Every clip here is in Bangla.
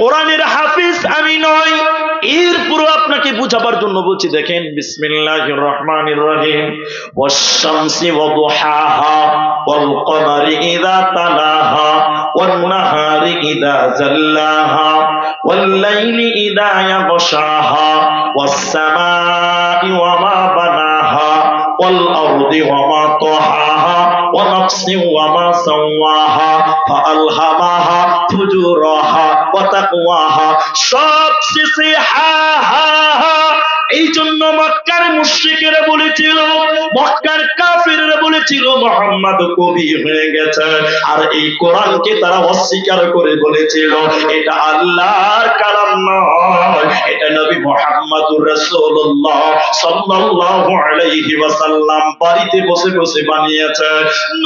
কোরআনের হাফিজ আমি নয় এরপরও আপনাকে বুঝাবার জন্য বলছি, দেখেন, বিসমিল্লাহির রহমানির রহিম। ওয়াশ-শামসি ওয়া দুহাহা ওয়াল কমারি ইযা তালাহা ওয়ান নাহারি ইযা জাল্লাহা ওয়াল লাইলি ইযা ইয়াগশাহা ওয়াস সামাই ওয়া মা বানাহা ওয়াল আরদি ওয়া মা তাহাহা ওয়া وما ওয়া মা فجورها وتقواها. সব শেষে হা হা হা এই জন্য মক্কার মুশ্রিকেরা বলেছিল, মক্কার বলেছিল মোহাম্মদ কবি হয়ে গেছে। আর এই কোরআনকে তারা অস্বীকার করে বলেছিল, এটা আল্লাহর কালাম নয়, এটা নবী মোহাম্মদুর রাসূলুল্লাহ সাল্লাল্লাহু আলাইহি ওয়াসাল্লাম বাড়িতে বসে বসে বানিয়েছে।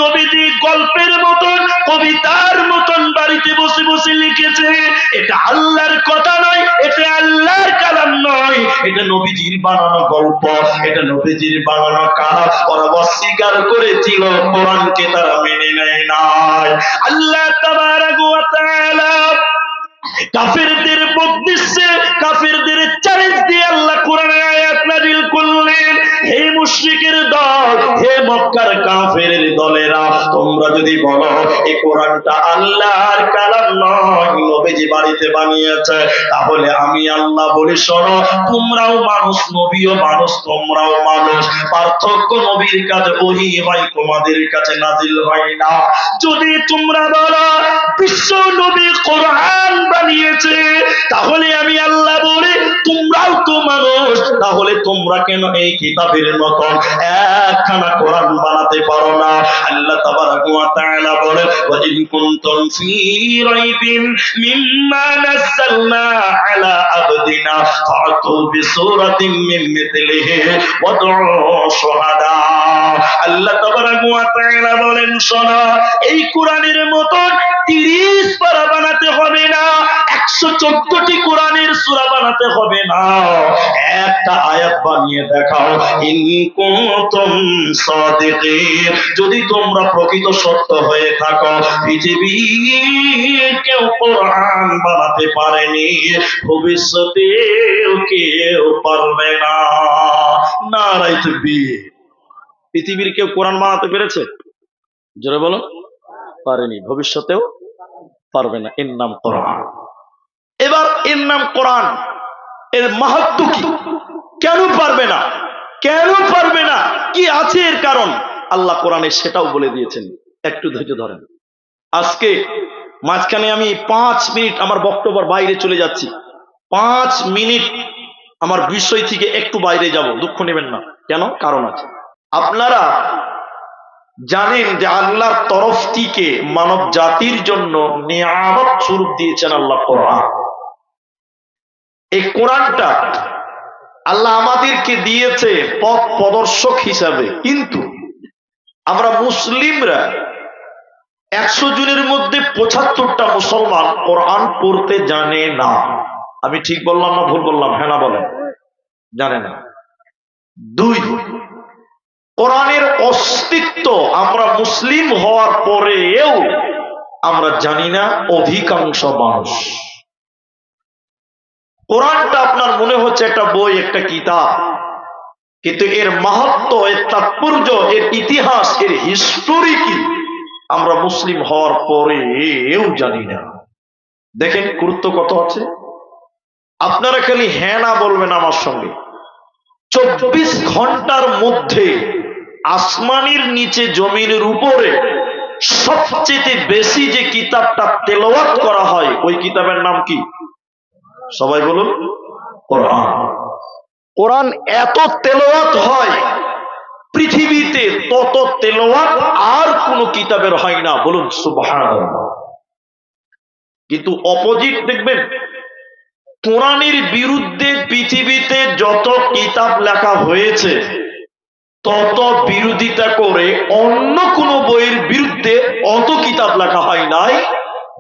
নবীজি গল্পের মতন কবিতার মতন বাড়িতে বসে বসে লিখেছে, এটা আল্লাহর কথা নয়, এটা আল্লাহর কালাম নয়, এটা নবীজির বানানো গল্প, এটা নবীজির বানানো কাজ ওরা অস্বীকার করেছিল কোরআনকে তারা মেনে নেয় নাই। আল্লাহ কাফিরদের উদ্দেশ্যে, কাফিরদের চ্যালেঞ্জ দিয়ে আল্লাহ কোরআনের আয়াত নাযিল করলেন। হে মুশরিকের দল, হে মক্কার কাফের দলেরা তোমরা যদি বলো, এই কোরআনটা আল্লাহর কালাম নয়, নবীজি বাড়িতে বানিয়েছে, তাহলে আমি আল্লাহ বলি, শোনো, তোমরাও মানুষ, নবীও মানুষ, তোমরাও মানুষ। পার্থক্য নবীর কাছে, ওহি হয় তোমাদের কাছে নাজিল হয় না। যদি তোমরা বলো, বিশ্ব নবী কোরআন বানিয়েছে, তাহলে আমি আল্লাহ বলি, তোমরাও তো মানুষ, তাহলে তোমরা কেন এই কিতাবের মতন একখানা কোরআন বানাতে পারো না? আল্লাহ তাবারাক ওয়া তাআলা বলে ওয়া ইন কুনতুম ফি রাইবিন মিম্মা নাযালনা আলা আবদিনা ফাতু বিসূরাতিন মিন মিথলিহি ওয়াদউ শুহাদা। আল্লাহ তাবারাক ওয়া তাআলা বলেন, শোনা, এই কোরআনের মতন 30 পারা বানাতে হবে না। 114টি কোরআনের সূরা বানাতে হবে না। একটা আয়াত বানিয়ে দেখাও। যদি তোমরা প্রকৃত সত্য হয়ে থাকো পৃথিবী কেউ কোরআন বানাতে পারেনি, ভবিষ্যতেও কেউ পারবে না। নারাই তাকবীর। পৃথিবীর কেউ কোরআন বানাতে পেরেছে? জোরে বলো। পারেনি। ভবিষ্যতেও পারবে না। এর নাম কোরআন। এর নাম কোরআন। এর মাহাত্ম কি? কেন পারবে না? কেন পারবে না? কি আছে এর কারণ? আল্লাহ কোরআনে সেটাও বলে দিয়েছেন। একটু ধৈর্য ধরেন। আজকে মাঝখানে আমি পাঁচ মিনিট আমার বক্তব্য বাইরে চলে যাচ্ছি। পাঁচ মিনিট আমার বিষয় থেকে একটু বাইরে যাব। দুঃখ নেবেন না। কেন? কারণ আছে। আপনারা জানেন যে আল্লাহর তরফ থেকে মানব জাতির জন্য নিয়ামত স্বরূপ দিয়েছেন আল্লাহ কোরআন। এই কোরআনটা আল্লাহ আমাদেরকে দিয়েছে পথ প্রদর্শক হিসাবে। কিন্তু আমরা মুসলিমরা একশো জনের মধ্যে পঁচাত্তরটা মুসলমান কোরআন পড়তে জানে না। আমি ঠিক বললাম না ভুল বললাম? হ্যাঁ না বলেন? জানে না। দুই, কোরআনের অস্তিত্ব আমরা মুসলিম হওয়ার পরেও আমরা জানি না, অধিকাংশ মানুষ। কোরআনটা আপনার মনে হচ্ছে একটা বই, একটা কিতাব। কিন্তু এর মাহাত্ম, এর তাৎপর্য, এর ইতিহাস, এর হিস্টোরি কি? আমরা মুসলিম হওয়ার পরেও জানি না। দেখেন, গুরুত্ব কত আছে? আপনারা খালি হ্যাঁ না বলবেন আমার সঙ্গে। চব্বিশ ঘণ্টার মধ্যে আসমানের নিচে জমিনের উপরে সবচেয়ে বেশি যে কিতাবটা তেলাওয়াত করা হয়, ওই কিতাবের নাম কি? সবাই বলুন, কোরআন। কোরআন এত তেলাওয়াত হয়, পৃথিবীতে তত তেলাওয়াত আর কোন কিতাবের হয় না, বলুন সুবহানাল্লাহ। কিন্তু অপোজিট দেখবেন, কোরআনের বিরুদ্ধে পৃথিবীতে যত কিতাব লেখা হয়েছে, তত বিরোধিতা করে অন্য কোন বইয়ের বিরুদ্ধে অত কিতাব লেখা হয় নাই,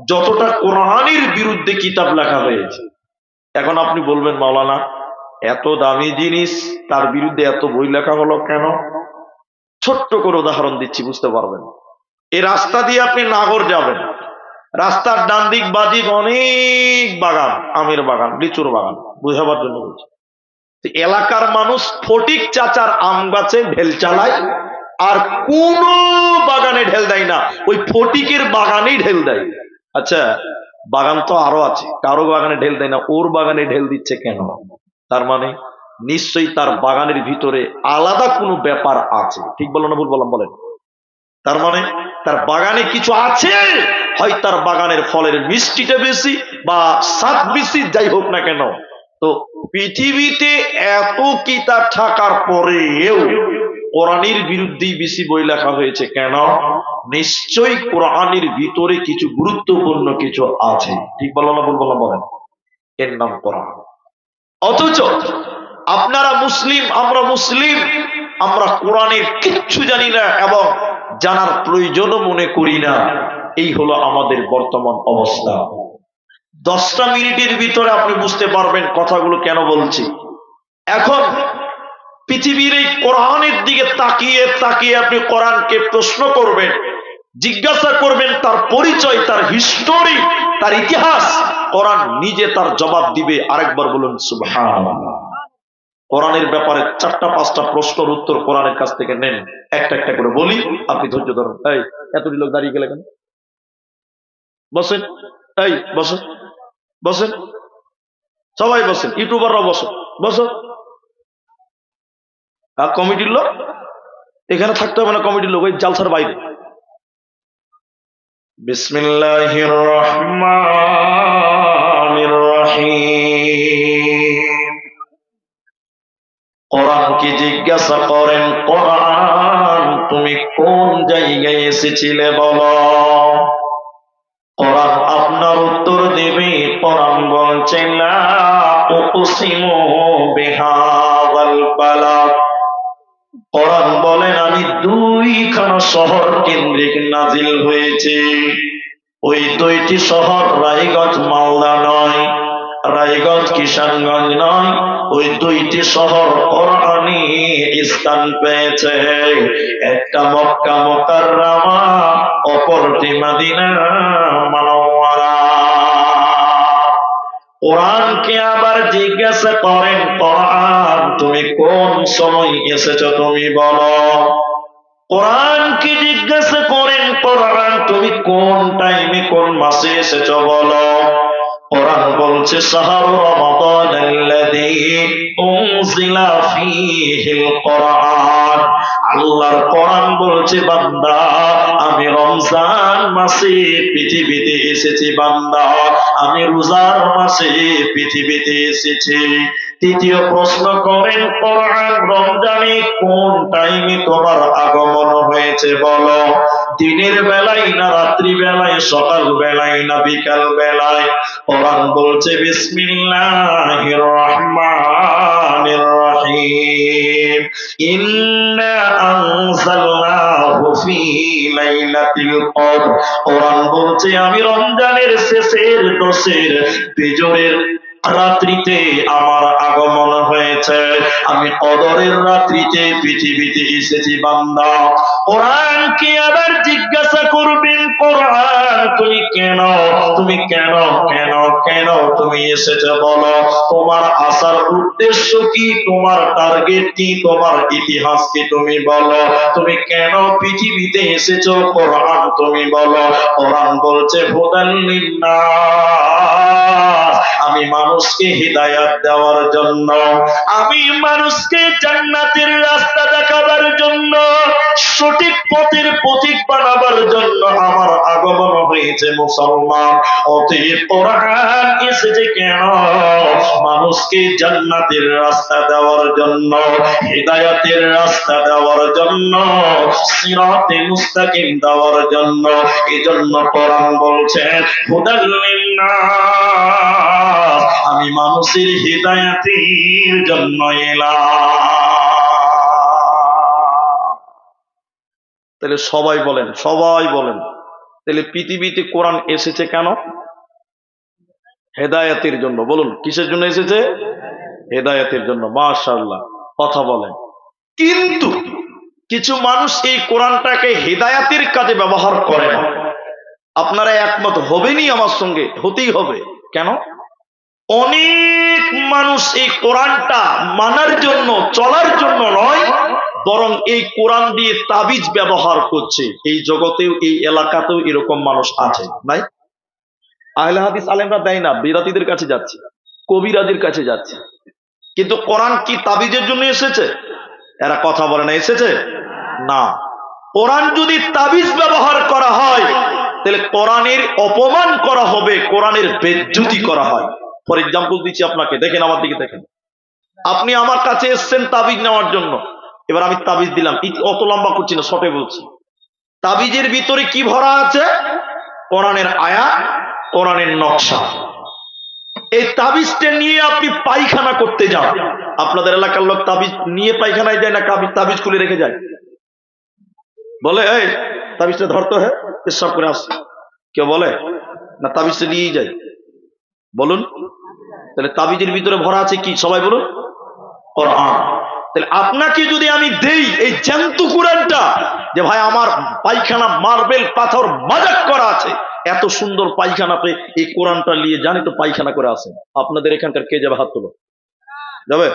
যতটা কোরআনের বিরুদ্ধে কিতাব লেখা হয়েছে। এখন আপনি বলবেন, মাওলানা, এত দামি জিনিস, তার বিরুদ্ধে এত বই লেখা হলো কেন? ছোট্ট করে উদাহরণ দিচ্ছি, বুঝতে পারবেন। এই রাস্তা দিয়ে আপনি নাগর যাবেন। রাস্তার ডান দিক বাদিক অনেক বাগান, আমের বাগান, লিচুর বাগান, বুঝাবার জন্য বলছি। এলাকার মানুষ ফটিক চাচার আম গাছে ঢেল চালায়, আর কোন বাগানে ঢেল দেয় না, ওই ফটিকের বাগানেই ঢেল দেয়। আচ্ছা বাগান তো আরও আছে। কারও বাগানে ঢেল দেয় না, ওর বাগানে ঢেল দিচ্ছে কেন? তার মানে নিশ্চয়ই তার বাগানের ভিতরে আলাদা কোনো ব্যাপার আছে। ঠিক বলো না ভুল বললাম, বলেন। তার মানে তার বাগানে কিছু আছে, হয় তার বাগানের ফলের মিষ্টিটা বেশি বা স্বাদ বেশি, যাই হোক না কেন। তো পৃথিবীতে এত কিতাব থাকার পরেও কোরআনের বিরুদ্ধেই বেশি বই লেখা হয়েছে কেন? নিশ্চয়ই কোরআনের ভিতরে কিছু গুরুত্বপূর্ণ কিছু আছে। ঠিক বলো না ভুল বললাম বলেন। এর নাম কোরআন। অথচ আপনারা মুসলিম, আমরা মুসলিম, আমরা কোরআনের কিচ্ছু জানি না এবং জানার প্রয়োজনও মনে করি না। এই হলো আমাদের বর্তমান অবস্থা। দশটা মিনিটের ভিতরে আপনি বুঝতে পারবেন কথাগুলো কেন বলছি। এখন পৃথিবীর এই কোরআনের দিকে তাকিয়ে তাকিয়ে আপনি কোরআনকে প্রশ্ন করবেন জিজ্ঞাসা করবেন তার পরিচয়, তার হিস্টোরি তার ইতিহাস। কোরআন নিজে তার জবাব দিবে, আরেকবার বলুন কোরআনের ব্যাপারে চারটা, পাঁচটা প্রশ্নের উত্তর কোরআনের কাছ থেকে নেন। একটা একটা করে বলি। আপনি ধৈর্য ধরুন। এই এতটি লোক দাঁড়িয়ে গেলে কেন? বসেন। এই, বসেন। বসেন। সবাই বসেন। ইউটিউবাররাও বসেন। বসো আর কমিটির লোক? এখানে থাকতে হবে না কমিটির লোক, ওই জালসার বাইরে। জিজ্ঞাসা করেন, কোরআন, তুমি কোন জায়গায় এসেছিলে বলো? কোরআন আপনার উত্তর দেবে, কোরআন বলছে, লা উকসিমু কোরআন বলেন দুইখানা শহর কেন্দ্রিক নাজিল হয়েছে। ওই দুইটি শহর রায়গঞ্জ, মালদা নয়, রায়গঞ্জ, কিষানগঞ্জ নয়। ওই দুইটি শহর কোরআনে স্থান পেয়েছে। একটা মক্কা মোকাররমা, অপরটি মাদিনা মানওয়ারা। কোরআনকে আবার জিজ্ঞাসা করেন, কোরআন, তুমি কোন সময় এসেছ তুমি বলো? কোরআনকে জিজ্ঞাসা করেন, কোরআন, তুমি কোন টাইমে কোন মাসে এসেছ বলো? কোরআন বলছে, শাহর রমাদান আল্লাযী উনজিলা ফীহিল আল্লাহর কোরআন বলছে, বান্দা, আমি রমজান মাসে পৃথিবীতে এসেছি, বান্দা। আমি রোজার মাসে পৃথিবীতে এসেছি। তৃতীয় প্রশ্ন করেন, কোরআন রমজানে কোন টাইমে তোমার আগমন হয়েছে বলো? দিনের বেলায় না রাত্রি বেলায়, সকাল বেলায় না বিকাল বেলায়, কোরআন বলছে বিসমিল্লাহির রহমানির রহিম। ইন্না আনজালনাহু ফি লাইলাতিল কদর। কোরআন বলছে, আমি রমজানের শেষের দশের বিজয়ের রাত্রিতে আমার আগমন হয়েছে। আমি কদরের রাত্রিতে পৃথিবীতে এসেছি বান্দা। কোরআনকে আবার জিজ্ঞাসা করবেন? কোরআন তুমি কেন? তুমি কেন? কেন? কেন? তুমি এসেছ বলো। তোমার আসার উদ্দেশ্য কি? তোমার টার্গেট কি? তোমার ইতিহাস কি তুমি বলো। তুমি কেন পৃথিবীতে এসেছ? কোরআন তুমি বলো। কোরআন বলছে আমি মানুষকে হৃদায়াত দেওয়ার জন্য। আমি মানুষকে জান্নাতের রাস্তা দেখাবার জন্য সঠিক পথের পথিক বানাবার জন্য আমার আগমন হয়েছে মুসলমান। অতএব কেন? মানুষকে জান্নাতের রাস্তা দেওয়ার জন্য, হৃদায়াতের রাস্তা দেওয়ার জন্য, সিরাতে মুস্তাকিম দেওয়ার জন্য। এজন্য কোরআন বলছেন হুদাল্লিন্নাস আমি মানুষের হৃদায়াতের জন্য এলাম। তাহলে সবাই বলেন সবাই বলেন। তাহলে পৃথিবীতে কোরআন এসেছে কেন? হেদায়াতের জন্য। বলুন, কিসের জন্য এসেছে? হেদায়াতের জন্য। মাশাআল্লাহ, কথা বলেন। কিন্তু কিছু মানুষ এই কোরআনটাকে হেদায়াতের কাজে ব্যবহার করে না। আপনারা একমত হবেনি আমার সঙ্গে? হতেই হবে। কেন? অনেক মানুষ এই কোরআনটা মানার জন্য, চলার জন্য নয়। বরং এই কোরআন দিয়ে তাবিজ ব্যবহার করছে। এই জগতেও, এই এলাকাতেও এরকম মানুষ আছে, নাই? আহলে হাদিস আলেমরা দেয় না বিরাতিদের কাছে যাচ্ছে, কবিরাজের কাছে যাচ্ছে। কিন্তু কোরআন কি তাবিজের জন্য এসেছে? এরা কথা বলে না, এসেছে? না। কোরআন যদি তাবিজ ব্যবহার করা হয়, তাহলে কোরআনের অপমান করা হবে, কোরআনের বেজ্জুতি করা হয়। ফর এক্সাম্পল দিচ্ছি আপনাকে, দেখেন আমার দিকে দেখেন। আপনি আমার কাছে এসছেন তাবিজ নেওয়ার জন্য। এবার আমি তাবিজ দিলাম। অত লম্বা করছি না, শর্টে বলছি। তাবিজের ভিতরে কি ভরা আছে? কোরআনের আয়া কোরআনের নকশা। এই তাবিজটা নিয়ে আপনি পায়খানা করতে যান। আপনাদের এলাকার লোক তাবিজ নিয়ে পায়খানায় যায় না তাবিজ খুলে রেখে যায়। বলে, এই, তাবিজটা ধরতে হয়, পেশাব করে আসছে। কেউ বলে, না, তাবিজটা নিয়েই যায় বলুন, তাহলে তাবিজের ভিতরে ভরা আছে কি? সবাই বলুন। কোরআন। তাহলে আপনাকে যদি আমি দেই এই জ্যান্ত কোরআনটা, যে ভাই আমার পায়খানা মার্বেল পাথর মাজাক করা আছে, এত সুন্দর পায়খানা পায়খানাতে এই কোরআনটা নিয়ে জানি তো পায়খানা করে আসেন। আপনাদের এখানকার কে যাবে হাত তুলো? যাবে?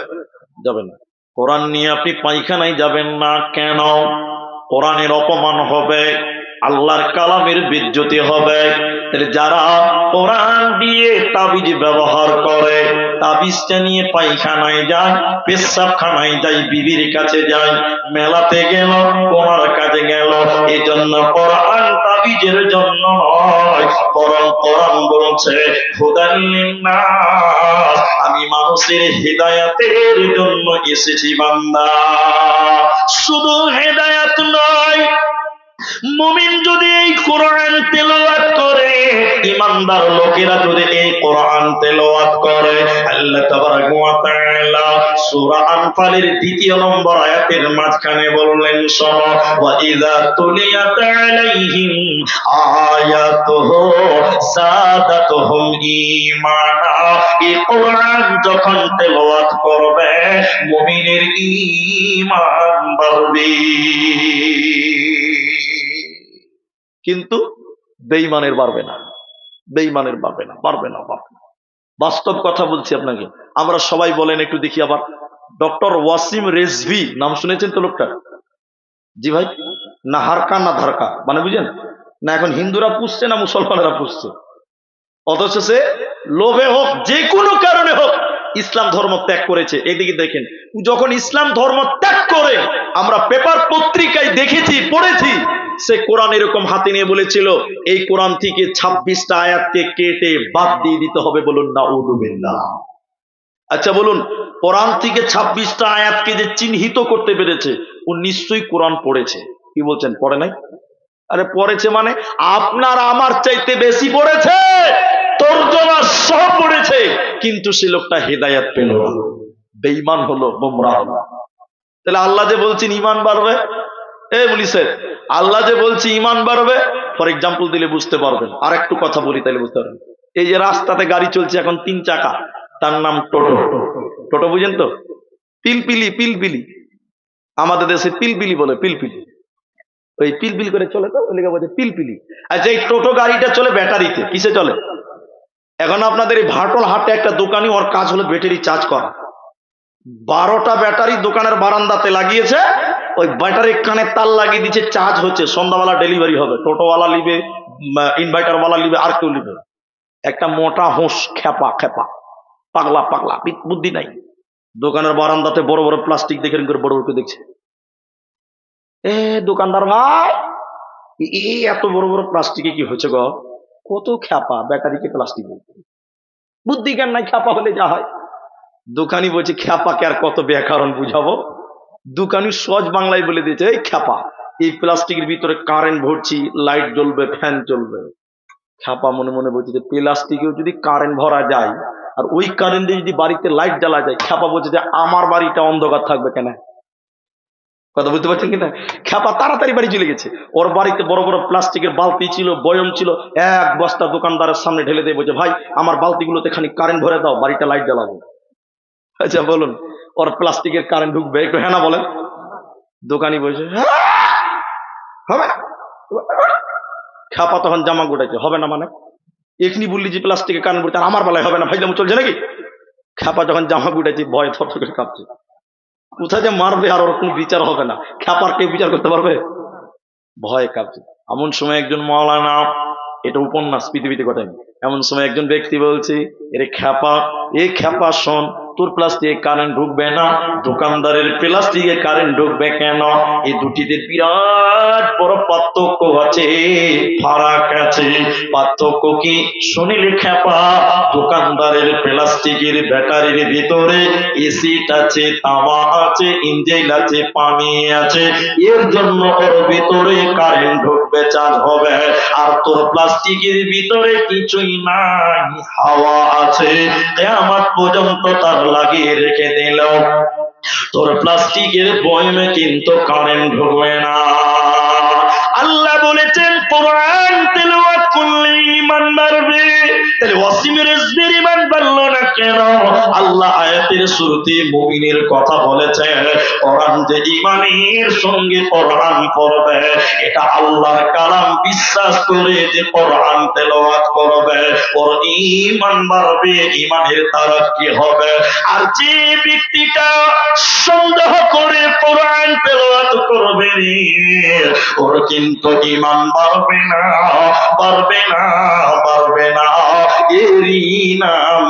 যাবে না। কোরআন নিয়ে আপনি পায়খানায় যাবেন না কেন? কোরআনের অপমান হবে। আল্লাহর কালামের বিজ্জতি হবে। যারা কোরআন দিয়ে তাবিজ ব্যবহার করে তাবিজটা নিয়ে পায়খানায় যায়, পেশাবখানায় যায়, বিবির কাছে যায়, মেলাতে গেল কোনার কাছে গেল এই জন্য কোরআন তাবিজের জন্য নয়, বরং কোরআন বলছে আমি মানুষের হৃদায়াতের জন্য এসেছি বান্দা। শুধু হেদায়াত নয় মুমিন যদি এই কোরআন তেলাওয়াত করে, ইমানদার লোকেরা যদি এই কোরআন তেলাওয়াত করে, আল্লাহ তাবারক ওয়া তাআলা সূরা আনফালের দ্বিতীয় নম্বর আয়াতের মাঝখানে বললেন, শোনো, ওয়া ইযা তুলিয়াত আলাইহিম আয়াতুহু সাদাতুহুম ঈমানা। এই কোরআন যখন তেলাওয়াত করবে, মুমিনের ঈমান বাড়বে। কিন্তু বেইমানের বাড়বে না। বেইমানের বাড়বে না বাড়বে না বাড়বে না। বাস্তব কথা বলছি আপনাকে। আমরা সবাই বলেন একটু দেখি আবার। ডক্টর ওয়াসিম রেজভি, নাম শুনেছেন তো লোকটা? জি ভাই, না হারকা, না ধারকা মানে বুঝেন? না এখন হিন্দুরা পুষছে, না মুসলমানেরা পুষছে? অথচ সে লোভে হোক, যে কোনো কারণে হোক, ইসলাম ধর্ম ত্যাগ করেছে। এদিকে দেখেন, যখন ইসলাম ধর্ম ত্যাগ করে, আমরা পেপার পত্রিকায় দেখেছি, পড়েছি সে কোরআন এরকম হাতে নিয়ে বলেছিল, এই কোরআন থেকে ছাব্বিশটা আয়াতকে কেটে বাদ দিয়ে দিতে হবে বলুন না উদুবিল্লাহ আচ্ছা বলুন, কোরআন থেকে ছাব্বিশটা আয়াতকে যে চিহ্নিত করতে পেরেছে, ও নিশ্চয়ই কোরআন পড়েছে। কি বলছেন, পড়ে নাই? আরে পড়েছে মানে আপনার আমার চাইতে বেশি পড়েছে, তর্জমা সহ পড়েছে, কিন্তু সে লোকটা হেদায়াত পেল না। বেঈমান হলো গোমরা হলো। তাহলে আল্লাহ যে বলছেন ইমান বাড়বে? আল্লাহ যে বলছি ইমান বাড়বে, ফর এক্সাম্পল দিলে বুঝতে পারবেন। আর একটু কথা বলি তাহলে বুঝতে পারবেন। এই যে রাস্তাতে গাড়ি চলছে এখন তিন চাকা, তার নাম টোটো। টোটো বুঝেন তো? পিলপিলি পিলপিলি। আমাদের দেশে পিলপিলি বলে, পিলপিলি। ওই পিলপিল করে চলে তো, ওই বলছে পিলপিলি। আচ্ছা এই টোটো গাড়িটা চলে ব্যাটারিতে, কিসে চলে? এখন আপনাদের এই ভাটল হাটে একটা দোকানি ওর কাজ হলো ব্যাটারি চার্জ করা। বারোটা ব্যাটারি দোকানের বারান্দাতে লাগিয়েছে। ওই ব্যাটারির কানে তার লাগিয়ে দিচ্ছে চার্জ হচ্ছে। সন্ধ্যাবেলা ডেলিভারি হবে। টোটোওয়ালা নিবে ইনভার্টারওয়ালা নিবে, আর কেউ নিবে একটা মোটা হোঁস খেপা খেপা। পাগলা পাগলা। বুদ্ধি নাই। দোকানের বারান্দাতে বড় বড় প্লাস্টিক দেখে করে বড় বড় দেখছে। এ, দোকানদার ভাই, এ এত বড় বড় প্লাস্টিকে কি হয়েছে গো? কত খ্যাপা ব্যাটারিকে প্লাস্টিক বুদ্ধি জ্ঞান নাই খ্যাপা হলে যা হয়। দোকানি বলছে খ্যাপাকে আর কত ব্যাকরণ বুঝাবো? দোকানি সহজ বাংলায় বলে দিয়েছে, এই খ্যাপা, এই প্লাস্টিকের ভিতরে কারেন্ট ভরছি, লাইট জ্বলবে, ফ্যান চলবে। খ্যাপা মনে মনে বলছে যে, প্লাস্টিকেও যদি কারেন্ট ভরা যায়, আর ওই কারেন্টে যদি বাড়িতে লাইট জ্বালা যায়, খ্যাপা বলছে যে, আমার বাড়িটা অন্ধকার থাকবে কেন? কথা বুঝতে পারছেন কিনা? খ্যাপা তাড়াতাড়ি বাড়ি চলে গেছে। ওর বাড়িতে বড় বড় প্লাস্টিকের বালতি ছিল, বয়ম ছিল। এক বস্তা দোকানদারের সামনে ঢেলে দিয়ে বলছে, ভাই, আমার বালতিগুলোতে খানি কারেন্ট ভরে দাও, বাড়িটা লাইট জ্বালাবো। আচ্ছা বলুন ওর প্লাস্টিকের কারেন্ট ঢুকবে? একটু হ্যাঁ বলেন। দোকানি বলছে "হ্যাঁ, হবে না। খ্যাপা তখন জামা গোটাইছে হবে না মানে? এখনি বললি যে প্লাস্টিকে কান বুড়তে আর আমার বেলায় হবে না ভাইলাম চলছে নাকি? খ্যাপা যখন জামা গুটাইছে ভয় থর করে কাঁপছে। কোথায় যে মারবে আর ওর কোনো বিচার হবে না? খ্যাপার কেউ বিচার করতে পারবে? ভয় কাঁপছে। এমন সময় একজন মৌলানা এটা উপন্যাস পৃথিবীতে ঘটেনি এমন সময় একজন ব্যক্তি বলছে এরে খ্যাপা এ খ্যাপা শোন তোর প্লাস্টিকে কারেন্ট ঢুকবে না, দোকানদারের প্লাস্টিকে কারেন্ট ঢুকবে কেন? এই দুটিতে বিরাট বড় পার্থক্য আছে, ফারাক আছে। পার্থক্য কি? শুনিলে খ্যাপা, দোকানদারের প্লাস্টিকের ব্যাটারির ভিতরে এসিড আছে, তামা আছে ইঞ্জিন আছে, পানি আছে। এর জন্য ওর ভিতরে কারেন্ট ঢুকবে, চার্জ হবে। আর তোর প্লাস্টিকের ভিতরে কিছুই নাই, হাওয়া আছে। কেয়ামত পর্যন্ত তার লাগিয়ে রেখে দিল তোর প্লাস্টিকের বয়মে কিন্তু কারেন্ট ঢুকবে না। আল্লাহ বলেছেন পুরান তেলাওয়াত করলে ইমান বাড়বে তাহলে বাড়লো না কেন? আল্লাহ আয়াতের শুরুতে মুমিনের কথা বলেছে, কোরআন যে ঈমানের সঙ্গে কোরআন পড়বে, এটা আল্লাহর কালাম বিশ্বাস করে যে কোরআন তেলাওয়াত করবে। ওর ঈমান বাড়বে, ঈমানের তারাক্কি হবে? আর যে ব্যক্তিটা সন্দেহ করে কোরআন তেলাওয়াত করবে ওর কিন্তু বাড়বে না না না। এরই নাম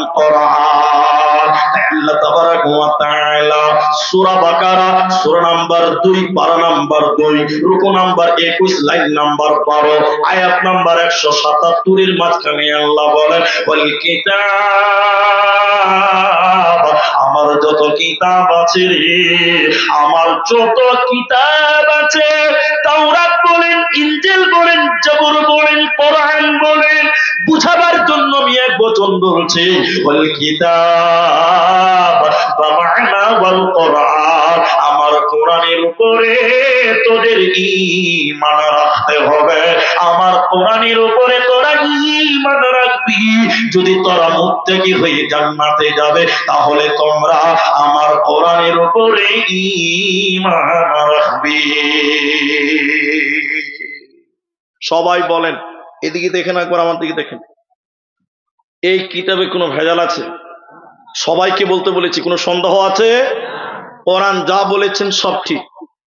নাম্বার 2 পারা নাম্বার 2 রুকু নাম্বার 21 লাইন নাম্বার 12 আয়াত নাম্বার 177 এর মাঝখানে আল্লাহ আমার যত কিতাব আছে রে, আমার যত কিতাব আছে। তাওরাত বলেন, ইনজিল বলেন, জবর বলেন, কোরআন বলেন, বুঝাবার জন্য আমি এক বচন বলছি ওয়াল কিতাব, বা মা'না ওয়াল কোরআন। কোরআনের উপরে তোদের ঈমান রাখতে হবে। আমার কোরআনের উপরে তোরা ঈমান রাখবি। যদি তোরা মুত্তাকি হয়ে জান্নাতে যাবে, তাহলে তোমরা আমার কোরআনের উপরে ঈমান রাখবি। সবাই বলেন, এদিকে দেখেন একবার, আমার দিকে দেখেন। এই কিতাবে কোনো ভেজাল আছে? সবাইকে বলতে বলেছি, কোনো সন্দেহ আছে? কোরআন যা বলেছেন সব ঠিক।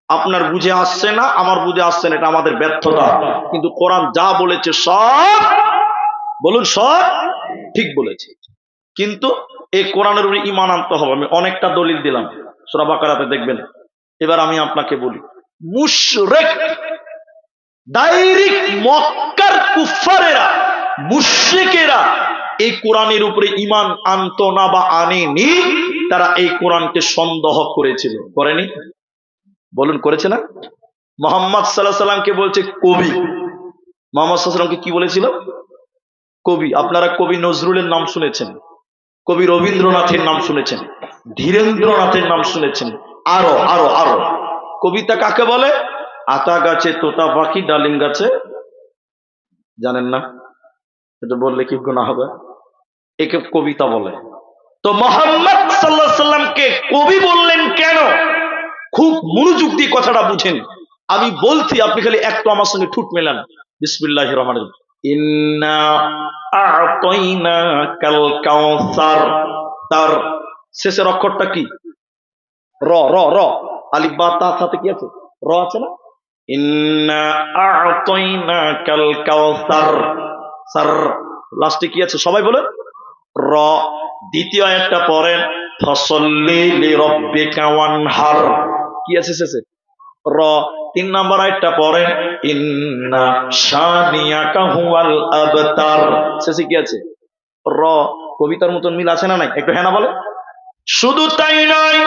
আপনার বুঝে আসছে না, আমার বুঝে আসছে না, এটা আমাদের ব্যর্থতা। কিন্তু কোরআন যা বলেছে সব, বলুন সব ঠিক বলেছে। কিন্তু এই কোরআনের উপরে ইমান আনতে হবে। আমি অনেকটা দলিল দিলাম। সোরা বাকারাতে দেখবেন। এবার আমি আপনাকে বলি, মুশরেক, ডাইরেক্ট মক্কার কুফারেরা মুশরিকেরা এই কোরআনের উপরে ইমান আনতো না বা আনেনি, তারা এই কোরআনকে সন্দেহ করেছিল। করেনি? বলুন, করেছে না? মোহাম্মদ সাল্লাহ সাল্লামকে বলছে কবি। মোহাম্মদ সাল্লামকে কি বলেছিল? কবি। আপনারা কবি নজরুলের নাম শুনেছেন। কবি রবীন্দ্রনাথের নাম শুনেছেন। ধীরেন্দ্রনাথের নাম শুনেছেন। আরও আরও আরও। কবিতা কাকে বলে? আতা গাছে, তোতা পাখি, ডালিম গাছে। জানেন না? এটা বললে কি গুণা হবে? একে কবিতা বলে। তো মোহাম্মদ সাল্লাহ সাল্লামকে কবি বললেন কেন? খুব মনোযোগ দিয়ে কথাটা বুঝেন। আমি বলছি, আপনি খালি একটু আমার সঙ্গে ঠুট মেলান। বিসমিল্লাহ রহমান তার শেষের অক্ষরটা কি? র র র। তার সাথে কি আছে? র আছে না? ইন্না কাল কাউসার লাস্টে কি আছে? সবাই বলেন। র, দ্বিতীয় একটা পড়েন। ফসল্লি লিরাব্বিকা ওয়ানহার। কি আছে শেষে? র, তিন নাম্বার আয়াতটা পড়েন। ইন্না শানিয়াকা হুয়াল আবতার। শেষে কি আছে? র, কবিতার মতন মিল আছে না নাই? একটু হ্যাঁ না বলে শুধু তাই নয়